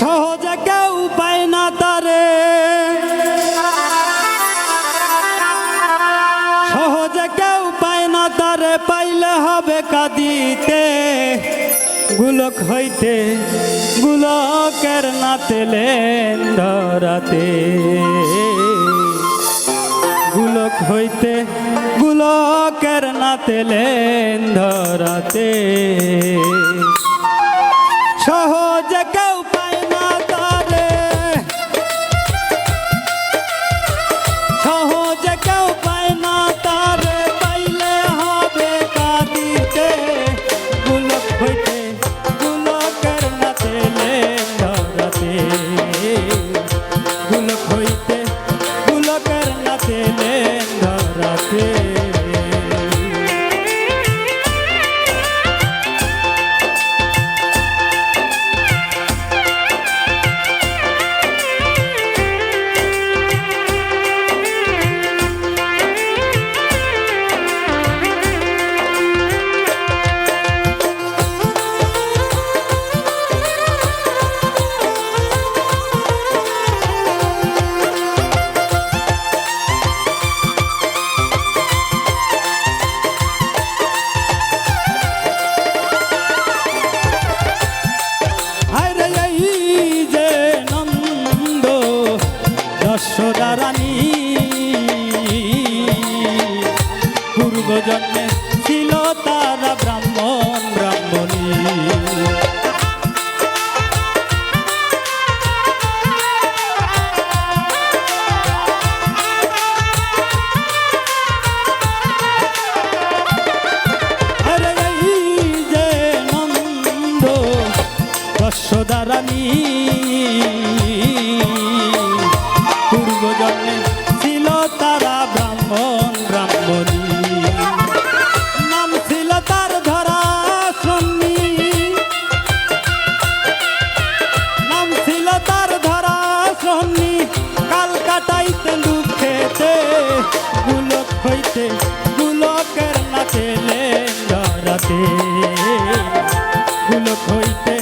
সহজে কেউ পায় না তারে। সহজে কেউ পায় না তারে, পাইলে হবে কাঁদিতে। গুলক হইতে গুলকের নাতে লেন ধরাতে গুলক হইতে গুলকের নাতে লেন ধরাতে সহজে কেউ রানী। পূর্ব জন্মে ছিল তারা ব্রাহ্মণ ব্রাহ্মণী। নাচে গুলকের নাচে লেন রাতে গুলক হইতে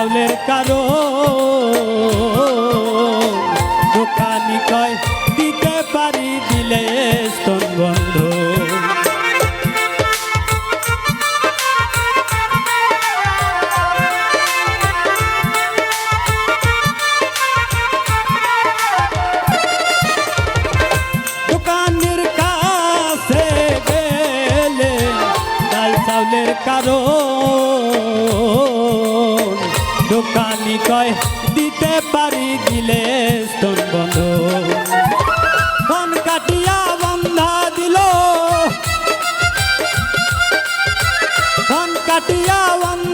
চাউলের কারও। দোকানি কয় দোকানি কয় দিতে পারি দিলে স্তন বন্ধ। ফোন কাটিয়া বন্ধা দিল। ফোন কাটিয়া বন্ধা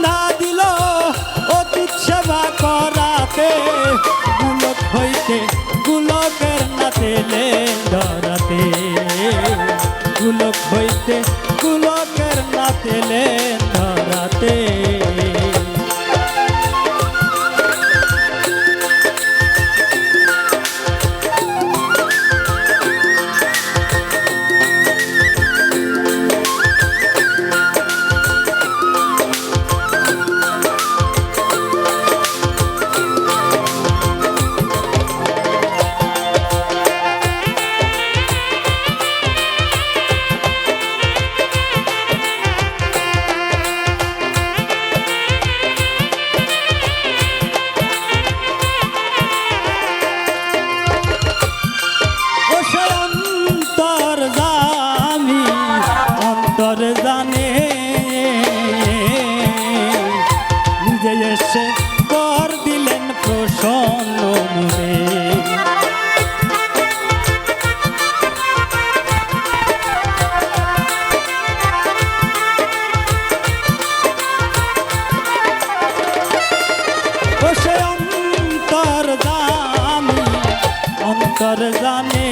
জানে।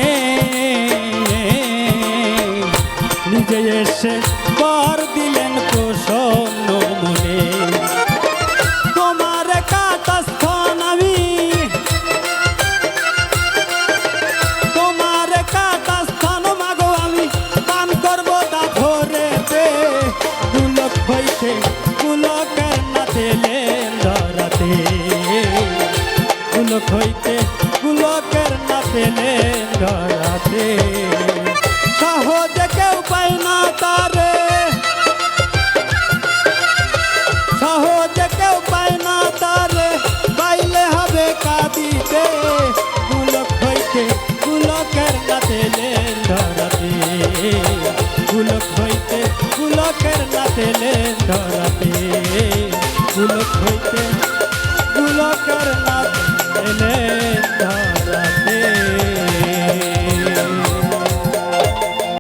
নিজে এসে বর দিলেন প্রসন্ন মনে। তোমার কাতস্থন আমি। তোমার কাতস্থন মাগো আমি। পান করব তা ভোরেতে দুলক হইতে পুলকের না দিলেন ধরাতে। পুলক হইতে পুলকের ধরাতে সহজে কেউ পায় না তারে। সহজে কেউ পায় না তারে। পাইলে হবে কাঁদিতে। পুলক হইতে পুলকের না দিলেন ধরাতে পুলক হইতে পুলকের না দিলেন ধরাতে পুলক হইতে পুলকের না দিলেন